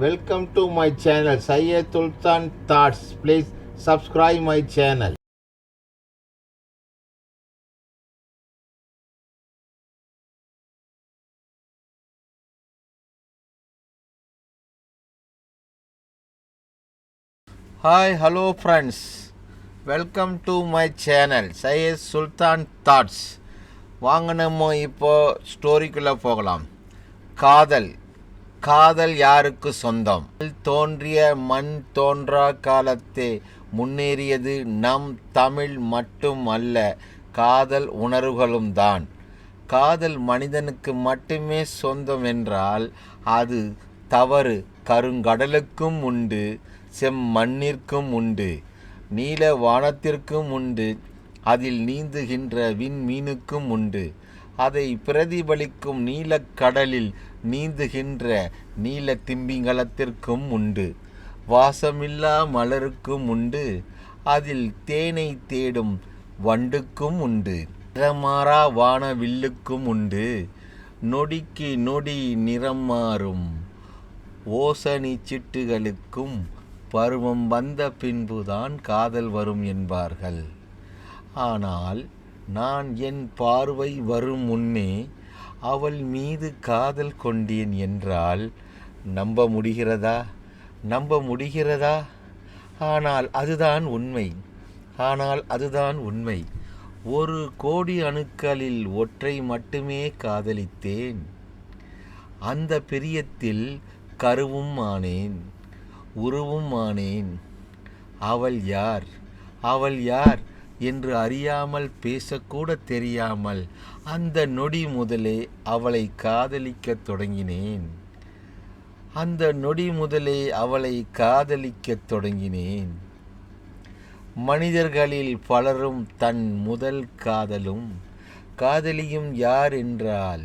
Welcome to my channel Syed Sultan thoughts please subscribe my channel hi hello friends welcome to my channel Syed Sultan thoughts வாங்கினோமோ நம்ம இப்போது ஸ்டோரிக்குள்ளே போகலாம் காதல் காதல் யாருக்கு சொந்தம்? தோன்றிய மண் தோன்றா காலத்தே முன்னேறியது நம் தமிழ் மட்டும் அல்ல காதல் உணர்வுகளும் தான். காதல் மனிதனுக்கு மட்டுமே சொந்தம் என்றால் அது தவறு கருங்கடலுக்கும் உண்டு செம்மண்ணிற்கும் உண்டு நீல வானத்திற்கும் உண்டு அதில் நீந்துகின்ற விண்மீனுக்கும் உண்டு. அதை பிரதிபலிக்கும் நீலக்கடலில் நீந்துகின்ற நீல திம்பிங்கலத்திற்கும் உண்டு. வாசமில்லா மலருக்கும் உண்டு. அதில் தேனை தேடும் வண்டுக்கும் உண்டு. நிறமாறா வானவில்லுக்கும் உண்டு. நொடிக்கு நொடி நிறம் மாறும். ஓசனி சிட்டுகளுக்கும் பருவம் வந்த பின்புதான் காதல் வரும் என்பார்கள். ஆனால் நான் என் பார்வை வரும் முன்னே அவள் மீது காதல் கொண்டேன் என்றால் நம்ப முடிகிறதா? நம்ப முடிகிறதா? ஆனால் அதுதான் உண்மை. ஆனால் அதுதான் உண்மை. ஒரு கோடி அணுக்களில் ஒற்றை மட்டுமே காதலித்தேன். அந்த பிரியத்தில் கருவும் ஆனேன். உருவும் ஆனேன். அவள் யார்? அவள் யார்? என்று அறியாமல் பேசக்கூட தெரியாமல் அந்த நொடி முதலே அவளை காதலிக்கத் தொடங்கினேன். அந்த நொடி முதலே அவளை காதலிக்கத் தொடங்கினேன். மனிதர்களில் பலரும் தன் முதல் காதலும் காதலியும் யார் என்றால்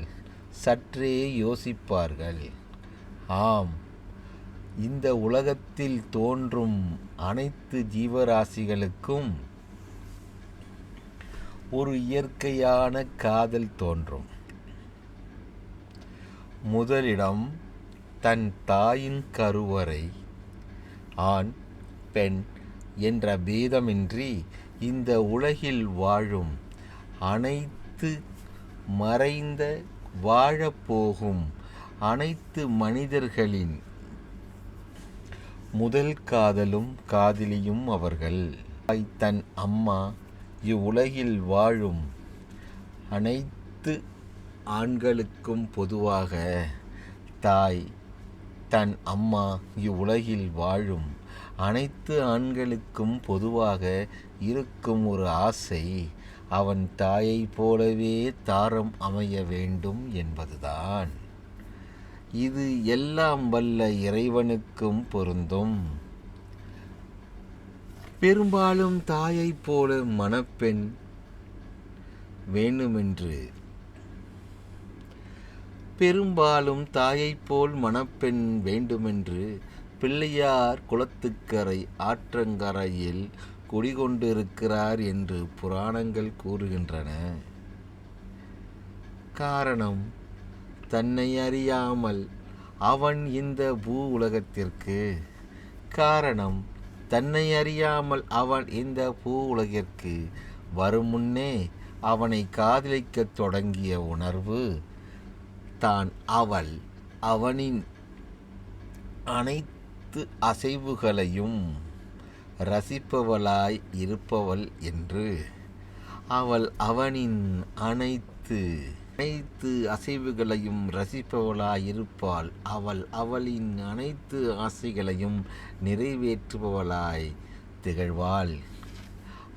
சற்றே யோசிப்பார்கள். ஆம் இந்த உலகத்தில் தோன்றும் அனைத்து ஜீவராசிகளுக்கும் ஒரு இயற்கையான காதல் தோன்றும். முதலிடம் தன் தாயின் கருவறை ஆண் பெண் என்ற பேதமின்றி இந்த உலகில் வாழும் அனைத்து மறைந்த வாழப்போகும் அனைத்து மனிதர்களின் முதல் காதலும் காதலியும் அவர்கள். தன் அம்மா இவ்வுலகில் வாழும் அனைத்து ஆண்களுக்கும் பொதுவாக தாய் தன் அம்மா இவ்வுலகில் வாழும் அனைத்து ஆண்களுக்கும் பொதுவாக இருக்கும் ஒரு ஆசை அவன் தாயைப் போலவே தாரம் அமைய வேண்டும் என்பதுதான். இது எல்லாம் வல்ல இறைவனுக்கும் பொருந்தும். பெரும்பாலும் தாயைப் போல மணப்பெண் வேண்டுமென்று பெரும்பாலும் தாயைப் போல் மணப்பெண் வேண்டுமென்று பிள்ளையார் குளத்துக்கரை ஆற்றங்கரையில் குடிகொண்டிருக்கிறார் என்று புராணங்கள் கூறுகின்றன. காரணம் தன்னை அறியாமல் அவன் இந்த பூ உலகத்திற்கு. காரணம் தன்னை அறியாமல் அவன் இந்த பூ உலகிற்கு வரும் முன்னே அவனை காதலிக்கத் தொடங்கிய உணர்வு. தான் அவள் அவனின் அனைத்து அசைவுகளையும் ரசிப்பவளாய் இருப்பவள் என்று. அவள் அவனின் அனைத்து அனைத்து அசைவுகளையும் ரசிப்பவளாய் இருப்பாள் அவள் அவளின் அனைத்து ஆசைகளையும் நிறைவேற்றுபவளாய் திகழ்வாள்.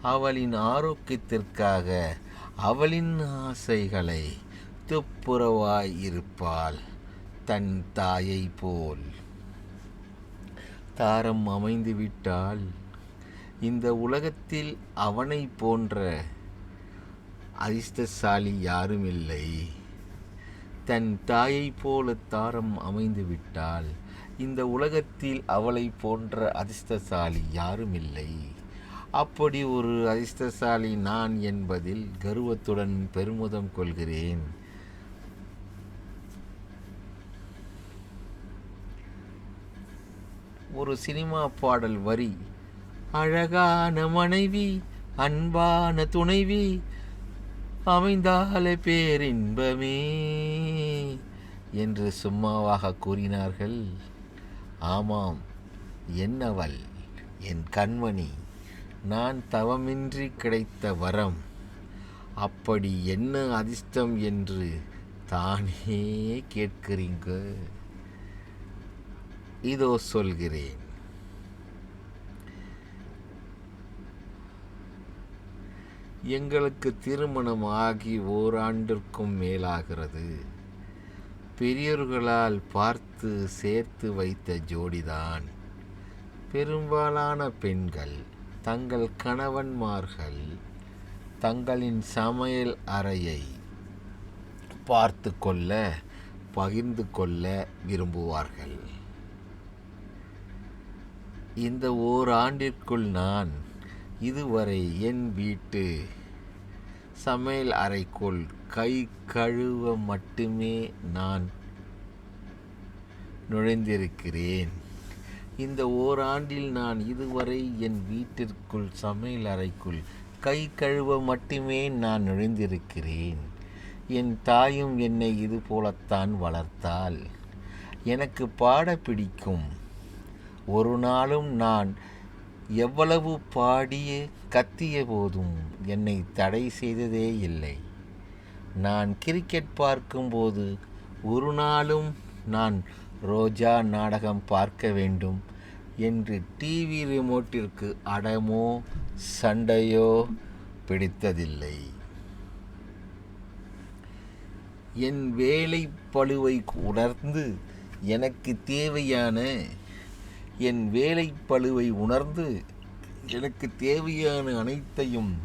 அவளின் ஆரோக்கியத்திற்காக அவளின் ஆசைகளை துப்புரவாய் இருப்பாள் தன் தாயை போல். தாரம் அமைந்துவிட்டால் இந்த உலகத்தில் அவனை போன்ற அதிர்ஷ்டசாலி யாரும் இல்லை. தன் தாயைப் போல தாரம் அமைந்து விட்டால் இந்த உலகத்தில் அவளை போன்ற அதிர்ஷ்டசாலி யாரும் இல்லை. அப்படி ஒரு அதிர்ஷ்டசாலி நான் என்பதில் கர்வத்துடன் பெருமிதம் கொள்கிறேன். ஒரு சினிமா பாடல் வரி. அழகான மனைவி அன்பான துணைவி அமைந்தாலே பேரின்பமே என்று சும்மாவாக கூறினார்கள். ஆமாம் என்னவள் என் கண்மணி நான் தவமின்றி கிடைத்த வரம். அப்படி என்ன அதிர்ஷ்டம் என்று தானே கேட்கிறீங்க? இதோ சொல்கிறேன். எங்களுக்கு திருமணம் ஆகி ஓராண்டிற்கும் மேலாகிறது. பெரியோர்களால் பார்த்து சேர்த்து வைத்த ஜோடிதான். பெரும்பாலான பெண்கள் தங்கள் கணவன்மார்கள் தங்களின் சமையல் அறையை பார்த்து கொள்ள பகிர்ந்து கொள்ள விரும்புவார்கள். இந்த ஓராண்டிற்குள் நான் இதுவரை என் வீட்டு சமையல் அறைக்குள் கை கழுவ மட்டுமே நான் நுழைந்திருக்கிறேன். இந்த ஓராண்டில் நான் இதுவரை என் வீட்டிற்குள் சமையல் அறைக்குள் கை கழுவ மட்டுமே நான் நுழைந்திருக்கிறேன். என் தாயும் என்னை இது போலத்தான் வளர்த்தாள். எனக்கு பாட பிடிக்கும். ஒரு நாளும் நான் எவ்வளவு பாடிய கத்திய போதும். என்னை தடை செய்ததே இல்லை. நான் கிரிக்கெட் பார்க்கும்போது ஒரு நாளும் நான் ரோஜா நாடகம் பார்க்க வேண்டும் என்று டிவி ரிமோட்டிற்கு அடமோ சண்டையோ பிடித்ததில்லை. என் வேலை பழுவை உணர்ந்து எனக்கு தேவையான என் வேலை பழுவை உணர்ந்து எனக்கு தேவையான அனைத்தையும்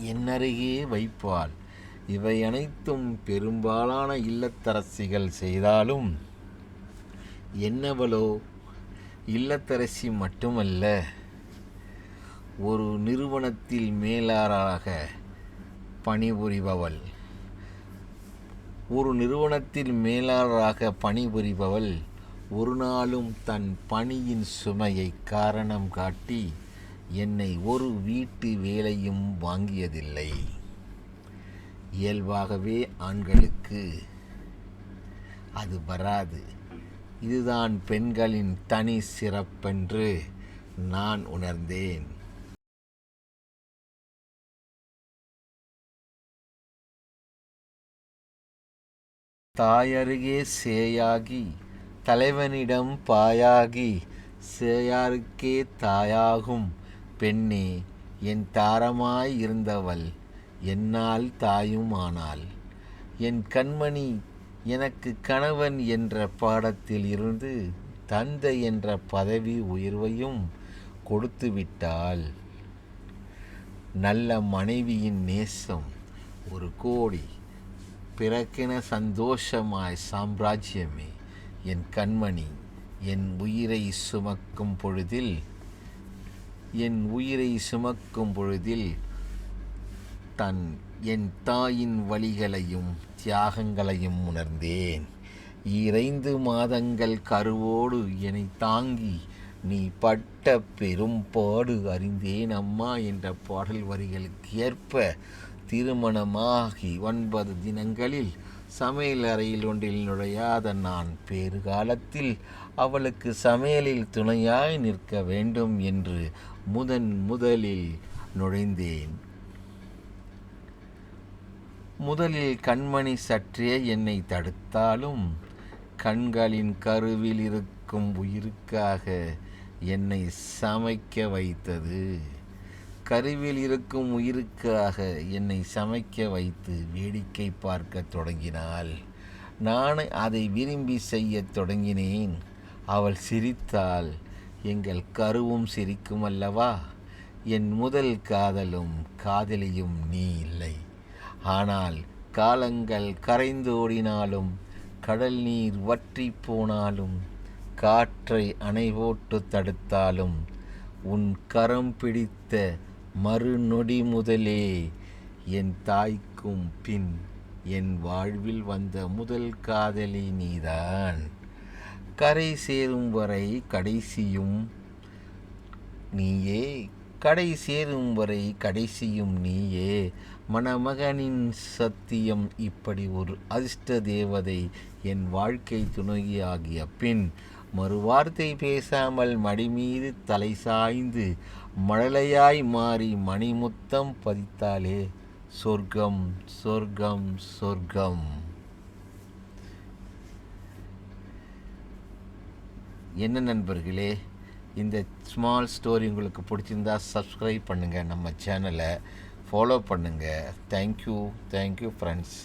என்னருகே வைப்பாள். இவை அனைத்தும் பெரும்பாலான இல்லத்தரசிகள் செய்தாலும் என்னவளோ இல்லத்தரசி மட்டுமல்ல ஒரு நிறுவனத்தில் மேலாளராக பணிபுரிபவள். ஒரு நிறுவனத்தில் மேலாளராக பணிபுரிபவள் ஒரு நாளும் தன் பணியின் சுமையை காரணம் காட்டி என்னை ஒரு வீட்டு வேலையும் வாங்கியதில்லை. இயல்பாகவே ஆண்களுக்கு அது வராது. இதுதான் பெண்களின் தனி சிறப்பென்று நான் உணர்ந்தேன். தாயருகே சேயாகி தலைவனிடம் பாயாகி சேயாருக்கே தாயாகும் பெண்ணே என் தாரமாய் இருந்தவள் என்னால் தாயும் ஆனாள் என் கண்மணி எனக்கு கணவன் என்ற பாடத்தில் இருந்து தந்தை என்ற பதவி உயர்வையும் கொடுத்து விட்டாள். நல்ல மனைவியின் நேசம் ஒரு கோடி. பிறக்கின சந்தோஷமாய் சாம்ராஜ்யமே. என் கண்மணி என் உயிரை சுமக்கும் பொழுதில் என் உயிரை சுமக்கும் பொழுதில் தன் என் தாயின் வழிகளையும் தியாகங்களையும் உணர்ந்தேன். இறைந்து மாதங்கள் கருவோடு என்னை தாங்கி நீ பட்ட பெரும்பாடு அறிந்தேன் அம்மா என்ற பாடல் வரிகளுக்கு ஏற்ப திருமணமாகி ஒன்பது தினங்களில் சமையல் அறையில் ஒன்றில் நுழையாத நான் பேறு காலத்தில் அவளுக்கு சமையலில் துணையாய் நிற்க வேண்டும் என்று முதன் முதலில் நுழைந்தேன். முதலில் கண்மணி சற்றே என்னை தடுத்தாலும் கண்களின் கருவில் இருக்கும் உயிருக்காக என்னை சமைக்க வைத்தது. கருவில் இருக்கும் உயிருக்காக என்னை சமைக்க வைத்து வேடிக்கை பார்க்க தொடங்கினாள். நான் அதை விரும்பி செய்யத் தொடங்கினேன். அவள் சிரித்தாள். எங்கள் கருவும் சிரிக்கும் அல்லவா? என் முதல் காதலும் காதலியும் நீ இல்லை. ஆனால் காலங்கள் கரைந்து ஓடினாலும் கடல் நீர் வற்றி போனாலும் காற்றை அணை போட்டு தடுத்தாலும் உன் கரம் பிடித்த மறுநொடி முதலே என் தாய்க்கும் பின் என் வாழ்வில் வந்த முதல் காதலி நீதான். கரை சேரும் வரை கடைசியும் நீயே. கடை சேரும் வரை கடைசியும் நீயே. மணமகனின் சத்தியம் இப்படி ஒரு அதிர்ஷ்ட தேவதை என் வாழ்க்கை துணையாகிய பின் மறுவார்த்தை பேசாமல் மடிமீது தலை சாய்ந்து மழலையாய் மாறி மணிமுத்தம் பதித்தாலே சொர்க்கம் சொர்க்கம் சொர்க்கம். என்ன நண்பர்களே இந்த ஸ்மால் ஸ்டோரி உங்களுக்கு பிடிச்சிருந்தா சப்ஸ்கிரைப் பண்ணுங்கள் நம்ம சேனலை ஃபாலோ பண்ணுங்கள் தேங்க்யூ தேங்க்யூ ஃப்ரெண்ட்ஸ்